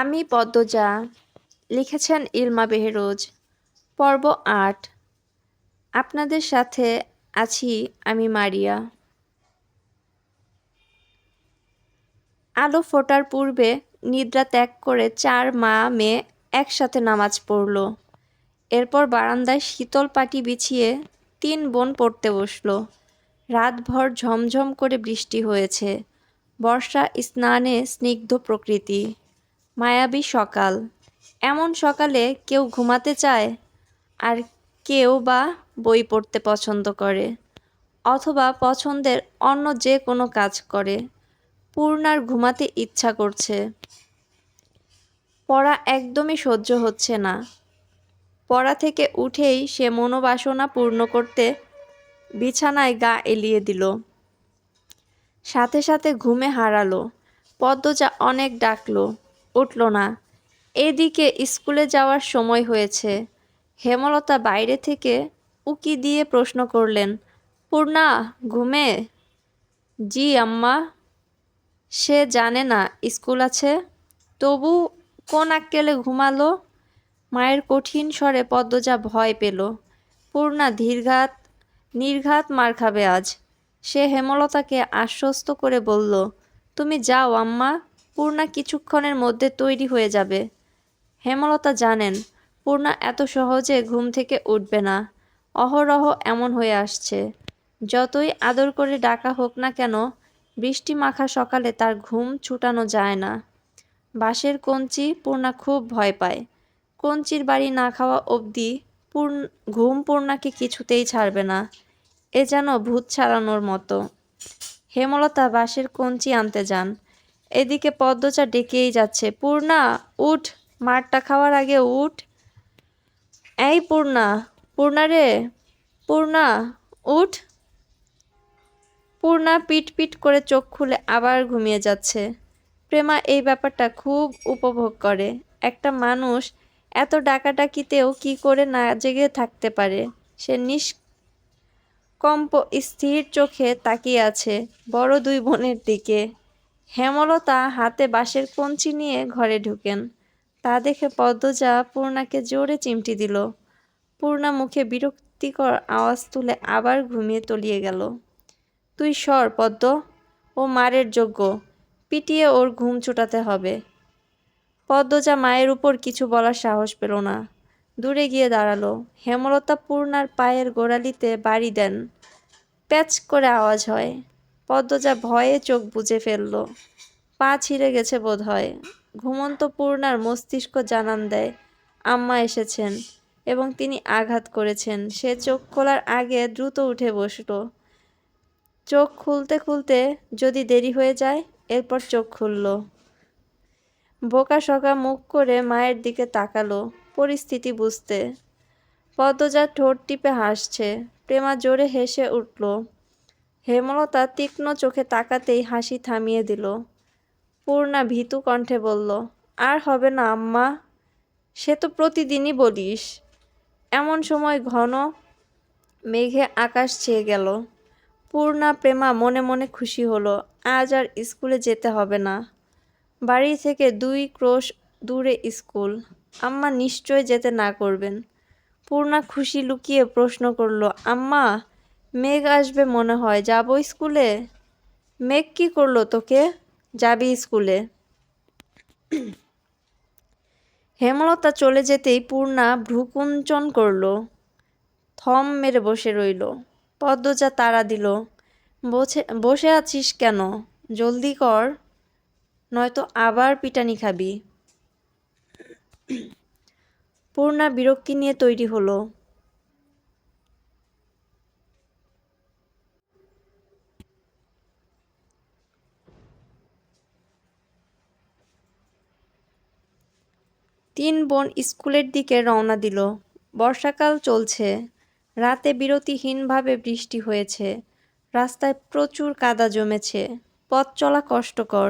আমি পদ্মজা লিখেছেন ইলমা বেহরোজ, পর্ব আট। আপনাদের সাথে আছি আমি মারিয়া। আলো ফোটার পূর্বে নিদ্রা ত্যাগ করে চার মা মেয়ে একসাথে নামাজ পড়ল। এরপর বারান্দায় শীতল পাটি বিছিয়ে তিন বোন পড়তে বসল। রাতভর ঝমঝম করে বৃষ্টি হয়েছে। বর্ষা স্নানে স্নিগ্ধ প্রকৃতি। মায়াবী সকাল। এমন সকালে কেউ ঘুমাতে চায় আর কেউ বা বই পড়তে পছন্দ করে অথবা পছন্দের অন্য যে কোনো কাজ করে। পূর্ণার ঘুমাতে ইচ্ছা করছে। পড়া একদমই সহ্য হচ্ছে না। পড়া থেকে উঠেই সে মনোবাসনা পূর্ণ করতে বিছানায় গা এলিয়ে দিল। সাথে সাথে ঘুমে হারালো। পদ্মজা অনেক ডাকলো। উঠল না। এদিকে স্কুলে যাওয়ার সময় হয়েছে। হেমলতা বাইরে থেকে উকি দিয়ে প্রশ্ন করলেন, পূর্ণা, ঘুমে? জি, আম্মা। সে জানে না, স্কুল আছে? তবু কোন আক্কেলে ঘুমালো? মায়ের কঠিন স্বরে পদ্মজা ভয় পেল। পূর্ণা, ধীরঘাত, নির্ঘাত মার খাবে আজ। সে হেমলতাকে আশ্বস্ত করে বলল, তুমি যাও, আম্মা। পূর্ণা কিছুক্ষণের মধ্যে তৈরি হয়ে যাবে। হেমলতা জানেন, পূর্ণা এত সহজে ঘুম থেকে উঠবে না। অহরহ এমন হয়ে আসছে। যতই আদর করে ডাকা হোক না কেন, বৃষ্টি মাখা সকালে তার ঘুম ছুটানো যায় না। বাঁশের কঞ্চি পূর্ণা খুব ভয় পায়। কঞ্চির বাড়ি না খাওয়া অবধি পূর্ণ, ঘুম পূর্ণাকে কিছুতেই ছাড়বে না। এ যেন ভূত ছাড়ানোর মতো। হেমলতা বাঁশের কঞ্চি আনতে যান। এদিকে পদ্মচা ডেকেই যাচ্ছে। পূর্ণা, উঠ মারটা খাওয়ার আগে উঠ। এই পূর্ণা পূর্ণা রে, পূর্ণা, উঠ। পূর্ণা পিট পিট করে চোখ খুলে আবার ঘুমিয়ে যাচ্ছে। প্রেমা এই ব্যাপারটা খুব উপভোগ করে। একটা মানুষ এত ডাকাডাকিতেও কি করে না জেগে থাকতে পারে? সে নিষ্কম্প স্থির চোখে তাকিয়ে আছে, বড় দুই বোনের দিকে। হেমলতা হাতে বাঁশের কঞ্চি নিয়ে ঘরে ঢুকেন। তা দেখে পদ্মজা পূর্ণাকে জোরে চিমটি দিল। পূর্ণা মুখে বিরক্তিকর আওয়াজ তুলে আবার ঘুমিয়ে তলিয়ে গেল। তুই সর পদ্ম, ও মারের যোগ্য, পিটিয়ে ওর ঘুম ছুটাতে হবে পদ্মজা মায়ের উপর কিছু বলার সাহস পেল না। দূরে গিয়ে দাঁড়াল। হেমলতা পূর্ণার পায়ের গোড়ালিতে বাড়ি দেন। প্যাচ করে আওয়াজ হয়। পদ্মজা ভয়ে চোখ বুজে ফেলল। পা ছিঁড়ে গেছে বোধ হয় ঘুমন্ত পূর্ণার মস্তিষ্ক জানান দেয়, আম্মা এসেছেন। এবং তিনি আঘাত করেছেন। সে চোখ খোলার আগে দ্রুত উঠে বসল। চোখ খুলতে খুলতে যদি দেরি হয়ে যায়, এরপর চোখ খুলল। বোকা সকা মুখ করে মায়ের দিকে তাকালো, পরিস্থিতি বুঝতে। পদ্মজা ঠোঁট টিপে হাসছে। প্রেমা জোরে হেসে উঠল হেমলতা তীক্ষ্ণ চোখে তাকাতেই হাসি থামিয়ে দিল। পূর্ণা ভীতু কণ্ঠে বলল, আর হবে না, আম্মা। সে তো প্রতিদিনই বলিস। এমন সময় ঘন মেঘে আকাশ ছেয়ে গেল। পূর্ণা, প্রেমা মনে মনে খুশি হলো, আজ আর স্কুলে যেতে হবে না। বাড়ি থেকে দুই ক্রোশ দূরে স্কুল। আম্মা নিশ্চয় যেতে না করবেন। পূর্ণা খুশি লুকিয়ে প্রশ্ন করল, আম্মা মেঘ আসবে মনে হয়। যাব স্কুলে? মেঘ কি করল তোকে? যাবি স্কুলে? হেমলতা চলে যেতেই পূর্ণা ভ্রুকুঞ্চন করল। থম মেরে বসে রইল। পদ্মজা তারা দিল। বসে বসে আছিস কেন? জলদি কর। নয়তো আবার পিটানি খাবি। পূর্ণা বিরক্তি নিয়ে তৈরি হলো। তিন বোন স্কুলের দিকে রওনা দিল। বর্ষাকাল চলছে। রাতে বিরতিহীনভাবে বৃষ্টি হয়েছে। রাস্তায় প্রচুর কাদা জমেছে। পথ চলা কষ্টকর।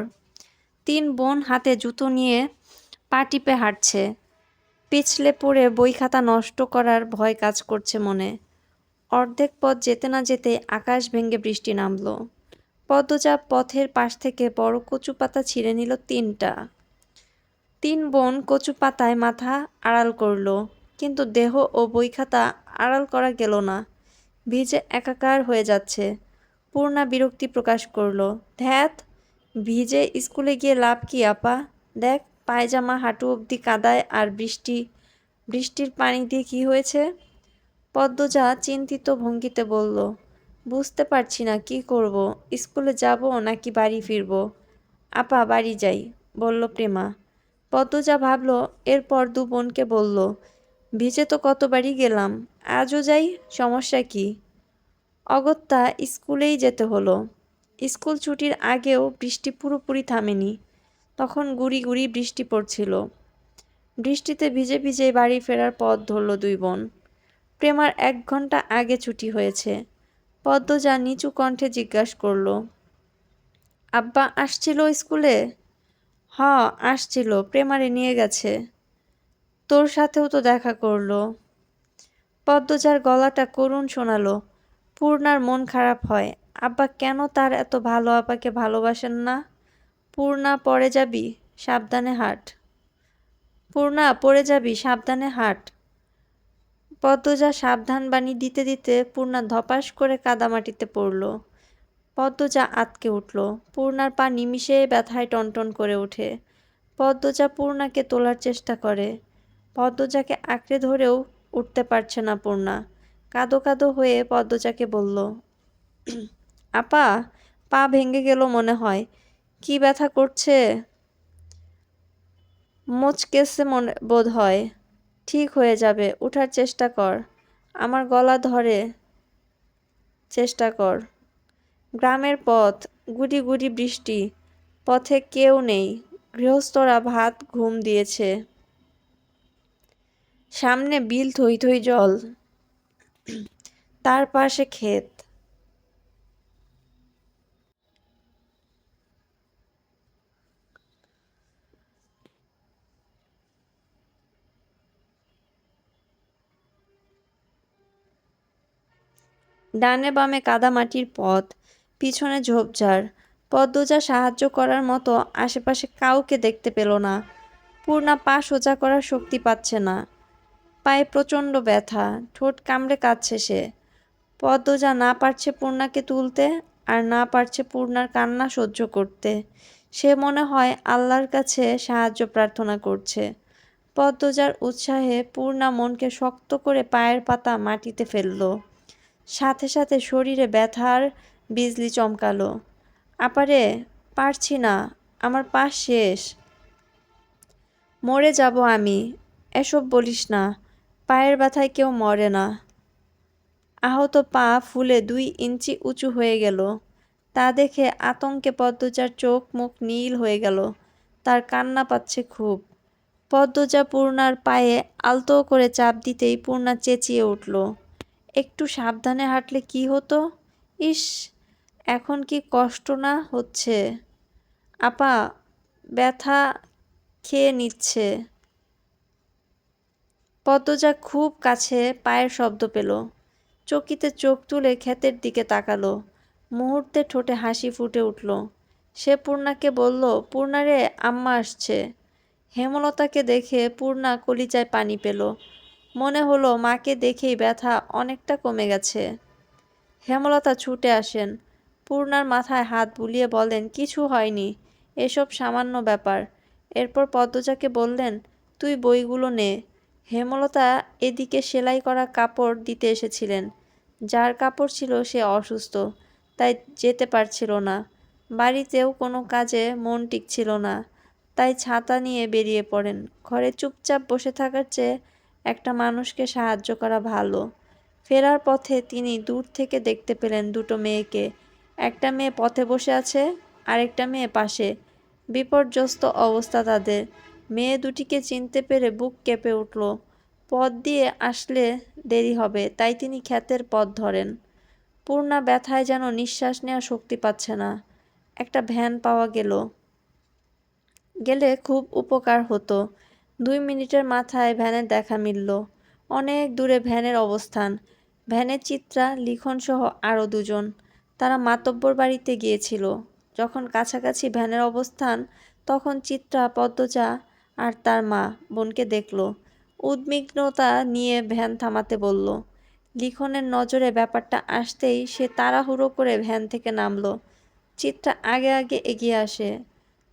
তিন বোন হাতে জুতো নিয়ে পা টিপে হাঁটছে। পিছলে পড়ে বই খাতা নষ্ট করার ভয় কাজ করছে মনে। অর্ধেক পথ যেতে না যেতে আকাশ ভেঙে বৃষ্টি নামলো। পদ্মজা পথের পাশ থেকে বড় কচু পাতা ছিঁড়ে নিল তিনটা। তিন বোন কচু পাতায় মাথা আড়াল করল, কিন্তু দেহ ও বই খাতা আড়াল করা গেল না। ভিজে একাকার হয়ে যাচ্ছে। পূর্ণা বিরক্তি প্রকাশ করল ধ্যাত ভিজে স্কুলে গিয়ে লাভ কি আপা? দেখ, পায়জামা হাঁটু অবধি কাদায় আর বৃষ্টি, বৃষ্টির পানি দিয়ে কি হয়েছে? পদ্মজা চিন্তিত ভঙ্গিতে বলল, বুঝতে পারছি না, কি করব? স্কুলে যাব নাকি বাড়ি ফিরব? আপা, বাড়ি যাই, বলল প্রেমা। পদ্মজা ভাবল, এরপর দু বোনকে বলল, ভিজে তো কতবারই গেলাম, আজও যাই, সমস্যা কি? অগত্যা স্কুলেই যেতে হলো। স্কুল ছুটির আগেও বৃষ্টি পুরোপুরি থামেনি, তখন গুড়ি গুড়ি বৃষ্টি পড়ছিল। বৃষ্টিতে ভিজে ভিজে বাড়ি ফেরার পথ ধরল দুই বোন। প্রেমার এক ঘণ্টা আগে ছুটি হয়েছে। পদ্মজা নিচু কণ্ঠে জিজ্ঞাসা করল, আব্বা আসছিল স্কুলে? হ, আসছিল, প্রেমারে নিয়ে গেছে। তোর সাথেও তো দেখা করল। পদ্মজার গলাটা করুণ শোনালো। পূর্ণার মন খারাপ হয়। আব্বা কেন তার এত ভালো আপাকে ভালোবাসেন না? পূর্ণা, পড়ে যাবি? সাবধানে হাট। পূর্ণা, পড়ে যাবি? সাবধানে হাট। পদ্মজা সাবধান বাণী দিতে দিতে পূর্ণা ধপাস করে কাদামাটিতে পড়ল। পদ্মজা আতকে উঠল। পূর্ণার পা নিমিষে ব্যথায় টনটন করে ওঠে। পদ্মজা পূর্ণাকে তোলার চেষ্টা করে। পদ্মজাকে আঁকড়ে ধরেও উঠতে পারছে না পূর্ণা। কাদো কাদো হয়ে পদ্মজাকে বলল, আপা, পা ভেঙে গেল মনে হয়। কি ব্যথা করছে? মুচকেছে মনে বোধ হয়। ঠিক হয়ে যাবে, উঠার চেষ্টা কর। আমার গলা ধরে চেষ্টা কর। গ্রামের পথ, গুড়ি গুড়ি বৃষ্টি, পথে কেউ নেই, গৃহস্থরা ভাত ঘুম দিয়েছে। সামনে বিল থই থই জল, তার পাশে ক্ষেত। ডানে বামে কাদামাটির পথ পিছনে ঝোপঝাড়। পদ্মজা সাহায্য করার মতো আশেপাশে কাউকে দেখতে পেল না। পূর্ণা পা সোজা করার শক্তি পাচ্ছে না। পায়ে প্রচণ্ড ব্যথা, ঠোঁট কামড়ে কাঁদছে সে। পদ্মজা না পারছে পূর্ণাকে তুলতে আর না পারছে পূর্ণার কান্না সহ্য করতে। সে মনে হয় আল্লাহর কাছে সাহায্য প্রার্থনা করছে। পদ্মজার উৎসাহে পূর্ণা মনকে শক্ত করে পায়ের পাতা মাটিতে ফেলল। সাথে সাথে শরীরে ব্যথার বিজলি চমকালো। আপারে, পারছি না, আমার পা শেষ। মরে যাব আমি, এসব বলিস না, পায়ের ব্যথায় কেউ মরে না। আহত পা ফুলে দুই ইঞ্চি উঁচু হয়ে গেল। তা দেখে আতঙ্কে পদ্মজার চোখ মুখ নীল হয়ে গেল। তার কান্না পাচ্ছে খুব। পদ্মজা পূর্ণার পায়ে আলতো করে চাপ দিতেই পূর্ণা চেঁচিয়ে উঠল। একটু সাবধানে হাঁটলে কি হতো? ইস এখন কি কষ্ট না হচ্ছে? আপা, ব্যথা খেয়ে নিচ্ছে। পদ্মজা খুব কাছে পায়ের শব্দ পেল। চকিতে চোখ তুলে ক্ষেতের দিকে তাকালো। মুহূর্তে ঠোঁটে হাসি ফুটে উঠল। সে পূর্ণাকে বলল পূর্ণারে আম্মা আসছে। হেমলতাকে দেখে পূর্ণা কলিচায় পানি পেল। মনে হলো, মাকে দেখেই ব্যথা অনেকটা কমে গেছে। হেমলতা ছুটে আসেন। পূর্ণার মাথায় হাত বুলিয়ে বলেন কিছু হয়নি। এসব সামান্য ব্যাপার। এরপর পদ্মজাকে বললেন, তুই বইগুলো নে। হেমলতা এদিকে সেলাই করা কাপড় দিতে এসেছিলেন। যার কাপড় ছিল সে অসুস্থ, তাই যেতে পারছিল না। বাড়িতেও কোনো কাজে মন টিকছিল না, তাই ছাতা নিয়ে বেরিয়ে পড়েন। ঘরে চুপচাপ বসে থাকার চেয়ে একটা মানুষকে সাহায্য করা ভালো। ফেরার পথে তিনি দূর থেকে দেখতে পেলেন দুটো মেয়েকে। একটা মেয়ে পথে বসে আছে, আরেকটা মেয়ে পাশে। বিপর্যস্ত অবস্থা তাদের। মেয়ে দুটিকে চিনতে পেরে বুক কেঁপে উঠল। পথ দিয়ে আসলে দেরি হবে, তাই তিনি খ্যাতের পথ ধরেন। পূর্ণা ব্যথায় যেন নিঃশ্বাস নেওয়ার শক্তি পাচ্ছে না। একটা ভ্যান পাওয়া গেল। গেলে খুব উপকার হতো। দুই মিনিটের মাথায় ভ্যানের দেখা মিলল। অনেক দূরে ভ্যানের অবস্থান। ভ্যানের চিত্রা লিখনসহ আরও দুজন। তারা মাতব্বর বাড়িতে গিয়েছিল। যখন কাছাকাছি ভ্যানের অবস্থান, তখন চিত্রা, পদ্মজা আর তার মা বোনকে দেখল। উদ্বিগ্নতা নিয়ে ভ্যান থামাতে বলল, লিখনের নজরে ব্যাপারটা আসতেই সে তাড়াহুড়ো করে ভ্যান থেকে নামলো। চিত্রা আগে আগে এগিয়ে আসে।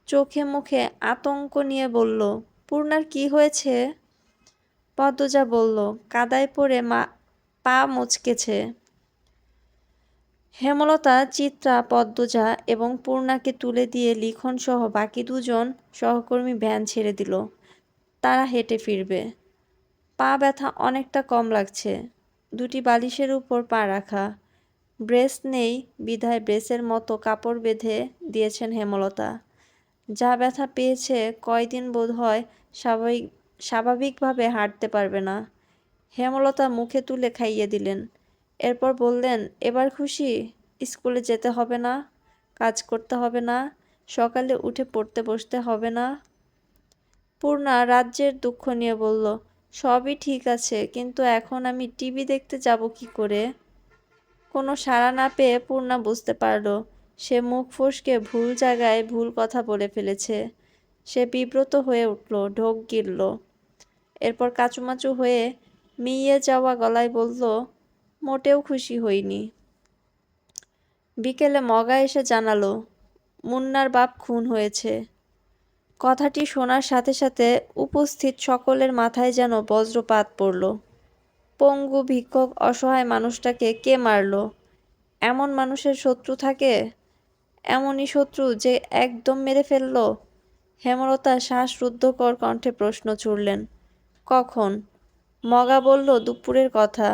চোখে মুখে আতঙ্ক নিয়ে বলল, পূর্ণার কি হয়েছে? পদ্মজা বলল, কাদায় পড়ে মা পা মুচকেছে। হেমলতা, চিত্রা, পদ্মজা এবং পূর্ণাকে তুলে দিয়ে লিখন সহ বাকি দুজন সহকর্মী ভ্যান ছেড়ে দিল। তারা হেঁটে ফিরবে। পা ব্যথা অনেকটা কম লাগছে। দুটি বালিশের উপর পা রাখা। ব্রেস নেই, বিধায় ব্রেসের মতো কাপড় বেঁধে দিয়েছেন হেমলতা। যা ব্যথা পেয়েছে কয়দিন বোধ হয় স্বাভাবিক, স্বাভাবিকভাবে হাঁটতে পারবে না। হেমলতা মুখে তুলে খাইয়ে দিলেন। এরপর বললেন, এবার খুশি, স্কুলে যেতে হবে না, কাজ করতে হবে না, সকালে উঠে পড়তে বসতে হবে না। পূর্ণা রাজ্যের দুঃখ নিয়ে বলল, সবই ঠিক আছে, কিন্তু এখন আমি টিভি দেখতে যাব কি করে? কোনো সাড়া না পেয়ে পূর্ণা বুঝতে পারল, সে মুখ ফসকে ভুল জায়গায় ভুল কথা বলে ফেলেছে। সে বিব্রত হয়ে উঠল, ঢোক গিলল এরপর কাচুমাচু হয়ে মিইয়ে যাওয়া গলায় বলল মোটেও খুশি হইনি। বিকেলে মগা এসে জানালো, মুন্নার বাপ খুন হয়েছে। কথাটি শোনার সাথে সাথে উপস্থিত সকলের মাথায় যেন বজ্রপাত পড়ল। পঙ্গু ভিক্ষক অসহায় মানুষটাকে কে মারল? এমন মানুষের শত্রু থাকে? এমনই শত্রু যে একদম মেরে ফেলল? হেমলতা শ্বাসরুদ্ধকর কণ্ঠে প্রশ্ন ছুড়লেন, কখন? মগা বলল, দুপুরের কথা।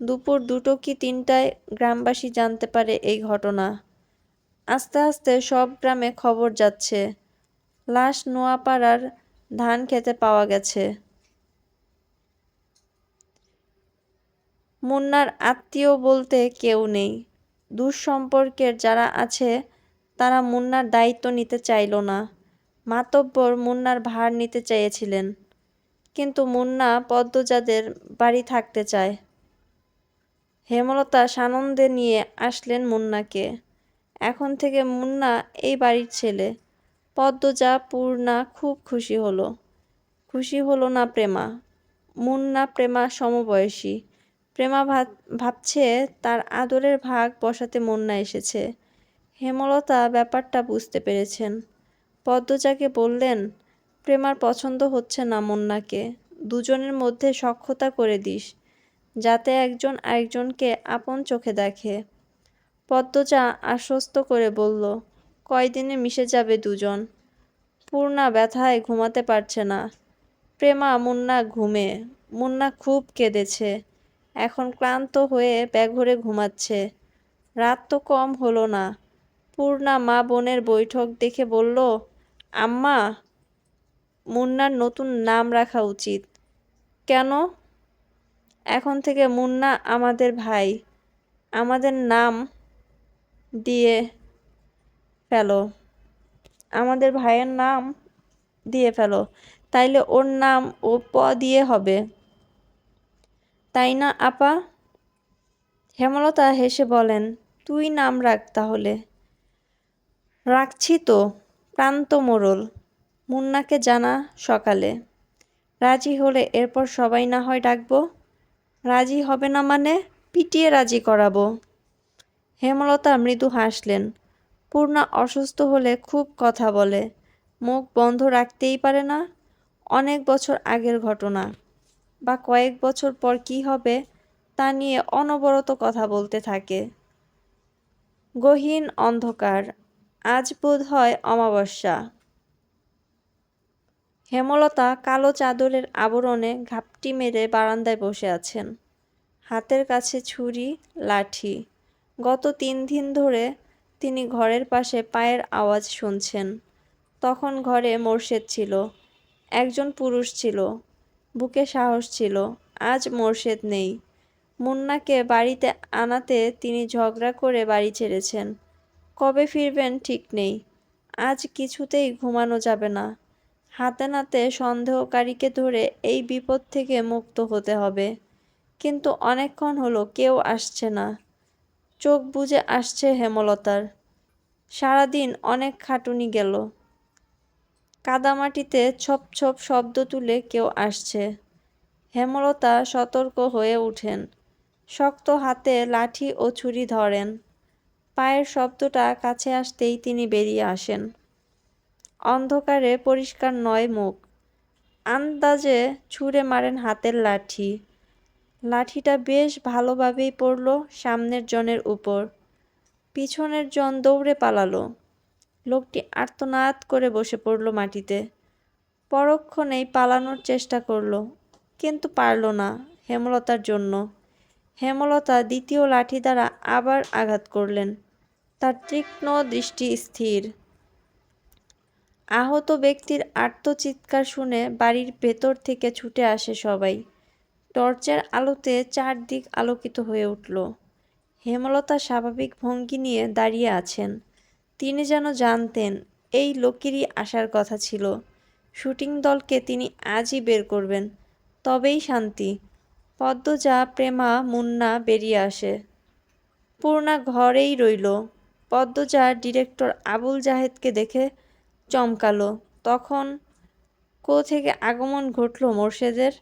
দুপুর দুটো কি তিনটায় গ্রামবাসী জানতে পারে এই ঘটনা? আস্তে আস্তে সব গ্রামে খবর যাচ্ছে। লাশ নোয়াপাড়ার ধান খেতে পাওয়া গেছে। মুন্নার আত্মীয় বলতে কেউ নেই। দুঃসম্পর্কের যারা আছে, তারা মুন্নার দায়িত্ব নিতে চাইল না। মাতব্বর মুন্নার ভার নিতে চেয়েছিলেন। কিন্তু মুন্না পদ্মজাদের বাড়ি থাকতে চায়। হেমলতা সানন্দে নিয়ে আসলেন মুন্নাকে। এখন থেকে মুন্না এই বাড়ির ছেলে। পদ্মজা, পূর্ণা খুব খুশি হলো। খুশি হলো না প্রেমা? মুন্না প্রেমা সমবয়সী। প্রেমা ভাবছে তার আদরের ভাগ বসাতে মুন্না এসেছে। হেমলতা ব্যাপারটা বুঝতে পেরেছেন। পদ্মজাকে বললেন, প্রেমার পছন্দ হচ্ছে না মুন্নাকে। দুজনের মধ্যে সক্ষতা করে দিস। যাতে একজন আরেকজনকে আপন চোখে দেখে। পদ্মজা আশ্বস্ত করে বলল, কয়দিনে মিশে যাবে দুজন? পূর্ণা ব্যথায় ঘুমাতে পারছে না। প্রেমা, মুন্না ঘুমে। মুন্না খুব কেঁদেছে। এখন ক্লান্ত হয়ে ব্যাঘরে ঘুমাচ্ছে। রাত তো কম হলো না। পূর্ণা মা বোনের বৈঠক দেখে বলল, আম্মা, মুন্নার নতুন নাম রাখা উচিত। কেন? এখন থেকে মুন্না আমাদের ভাই। আমাদের নাম দিয়ে ফেলো। আমাদের ভাইয়ের নাম দিয়ে ফেলো। তাইলে ওর নাম ও প দিয়ে হবে। তাই না আপা? হেমলতা হেসে বলেন, তুই নাম রাখ তাহলে। রাখছি তো প্রান্ত মোড়ল মুন্নাকে জানা সকালে। রাজি হলে এরপর সবাই না হয় ডাকবো? রাজি হবে না মানে পিটিয়ে রাজি করাবো। হেমলতা মৃদু হাসলেন। পূর্ণা অসুস্থ হলে খুব কথা বলে। মুখ বন্ধ রাখতেই পারে না। অনেক বছর আগের ঘটনা। বা কয়েক বছর পর কি হবে তা নিয়ে অনবরত কথা বলতে থাকে। গহীন অন্ধকার। আজ বোধ হয় অমাবস্যা। হেমলতা কালো চাদরের আবরণে ঘাপটি মেরে বারান্দায় বসে আছেন। হাতের কাছে ছুরি, লাঠি। গত তিন দিন ধরে তিনি ঘরের পাশে পায়ের আওয়াজ শুনছেন। তখন ঘরে মোর্শেদ ছিল। একজন পুরুষ ছিল। বুকে সাহস ছিল। আজ মোর্শেদ নেই। মুন্নাকে বাড়িতে আনাতে তিনি ঝগড়া করে বাড়ি ছেড়েছেন। কবে ফিরবেন ঠিক নেই। আজ কিছুতেই ঘুমানো যাবে না। হাতে নাতে সন্দেহকারীকে ধরে এই বিপদ থেকে মুক্ত হতে হবে। কিন্তু অনেকক্ষণ হলো, কেউ আসছে না। চোখ বুজে আসছে হেমলতার। সারাদিন অনেক খাটুনি গেল। কাদামাটিতে ছপ ছপ শব্দ তুলে কেউ আসছে। হেমলতা সতর্ক হয়ে ওঠেন শক্ত হাতে লাঠি ও ছুরি ধরেন। পায়ের শব্দটা কাছে আসতেই তিনি বেরিয়ে আসেন। অন্ধকারে পরিষ্কার নয় মুখ। আন্দাজে ছুঁড়ে মারেন হাতের লাঠি। লাঠিটা বেশ ভালোভাবেই পড়ল সামনের জনের উপর। পিছনের জন দৌড়ে পালালো। লোকটি আর্তনাদ করে বসে পড়ল মাটিতে। পরক্ষণেই পালানোর চেষ্টা করল, কিন্তু পারল না হেমলতার জন্য। হেমলতা দ্বিতীয় লাঠি দ্বারা আবার আঘাত করলেন। তার তীক্ষ্ণ দৃষ্টি স্থির। আহত ব্যক্তির আর্তচিৎকার শুনে বাড়ির ভেতর থেকে ছুটে আসে সবাই। টর্চের আলোতে চারদিক আলোকিত হয়ে উঠল। হেমলতা স্বাভাবিক ভঙ্গি নিয়ে দাঁড়িয়ে আছেন। তিনি যেন জানতেন, এই লোকেরই আসার কথা ছিল। শুটিং দলকে তিনি আজই বের করবেন। তবেই শান্তি। পদ্মজা, প্রেমা, মুন্না বেরিয়ে আসে। পূর্ণা ঘরেই রইল। পদ্মজা ডিরেক্টর আবুল জাহেদকে দেখে চমকালো। তখন কো থেকে আগমন ঘটল মোর্শেদের।